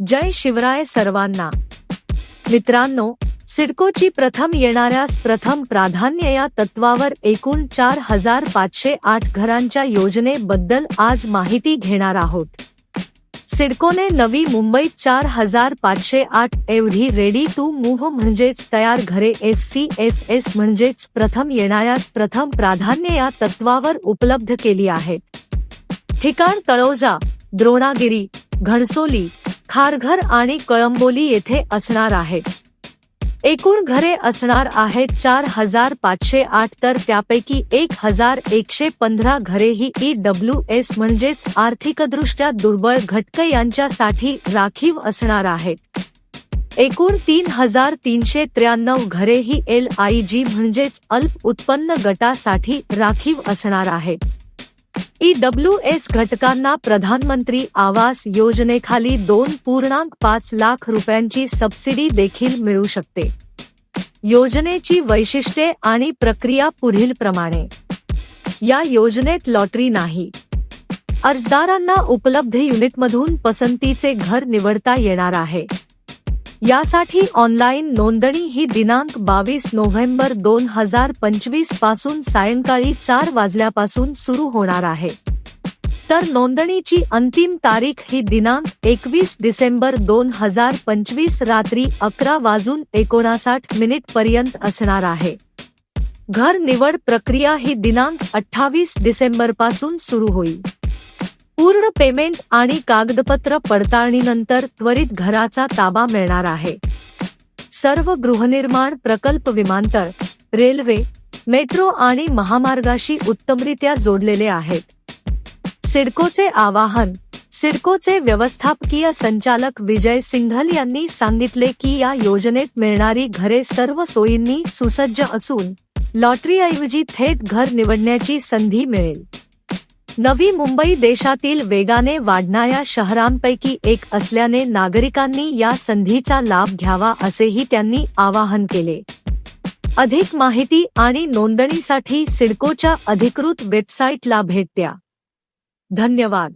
जय शिवराय सर्वांना. मित्रांनो सिडकोची प्रथम येणाऱ्यास प्रथम प्राधान्य या तत्वावर एकूण चार हजार पाचशे आठ घरांच्या योजनेबद्दल आज माहिती घेणार आहोत. सिडकोने नवी मुंबईत चार हजार पाचशे आठ एवढी रेडी टू मूव्ह म्हणजेच तयार घरे एफ सी एफ एस म्हणजेच प्रथम येणाऱ्यास प्रथम प्राधान्य या तत्वावर उपलब्ध केली आहेत. ठिकाण तळोजा द्रोणागिरी घणसोली खारघर आणि कळंबोली येथे असणार आहे. एकूण घरे असणार आहेत चार हजार पाचशे आठ तर त्यापैकी एक हजार एकशे पंधरा घरे ही ई डब्ल्यू एस म्हणजेच आर्थिकदृष्ट्या दुर्बळ घटक यांच्यासाठी राखीव असणार आहेत. एकूण तीन हजार तीनशे त्र्याण्णव घरे ही एल आय जी म्हणजेच अल्प उत्पन्न गटासाठी राखीव असणार आहेत ई डब्ल्यू एस घटकांना प्रधानमंत्री आवास योजनेखाली दोन पूर्णांक पाच लाख रुपयांची सबसिडी देखील मिळू शकते. योजनेची वैशिष्ट्ये आणि प्रक्रिया पुढील प्रमाणे. या योजनेत लॉटरी नाही. अर्जदारांना उपलब्ध युनिटमधून पसंतीचे घर निवडता येणार आहे. यासाठी ऑनलाईन नोंदणी ही दिनांक बावीस नोव्हेंबर दोन हजार पंचवीसपासून सायंकाळी चार वाजल्यापासून सुरू होणार आहे. तर नोंदणीची अंतिम तारीख ही दिनांक एकवीस डिसेंबर दोन हजार पंचवीस रात्री अकरा वाजून एकोणासाठ मिनिट पर्यंत असणार आहे. घर निवड प्रक्रिया ही दिनांक अठ्ठावीस डिसेंबरपासून सुरू होईल. पूर्ण पेमेंट आणि कागदपत्र पडताळणीनंतर त्वरित घराचा ताबा मिळणार आहे. सर्व गृहनिर्माण प्रकल्प विमानतळ रेल्वे मेट्रो आणि महामार्गाशी उत्तमरित्या जोडलेले आहेत. सिडकोचे आवाहन सिडकोचे व्यवस्थापकीय संचालक विजय सिंघल यांनी सांगितले की या योजनेत मिळणारी घरे सर्व सोयींनी सुसज्ज असून लॉटरीऐवजी थेट घर निवडण्याची संधी मिळेल. नवी मुंबई देशातील वेगाने वाढणाऱ्या शहरांपैकी एक असल्याने नागरिकांनी या संधीचा लाभ घ्यावा असेही त्यांनी आवाहन केले. अधिक माहिती आणि नोंदणीसाठी सिडकोच्या अधिकृत वेबसाईटला भेट द्या. धन्यवाद.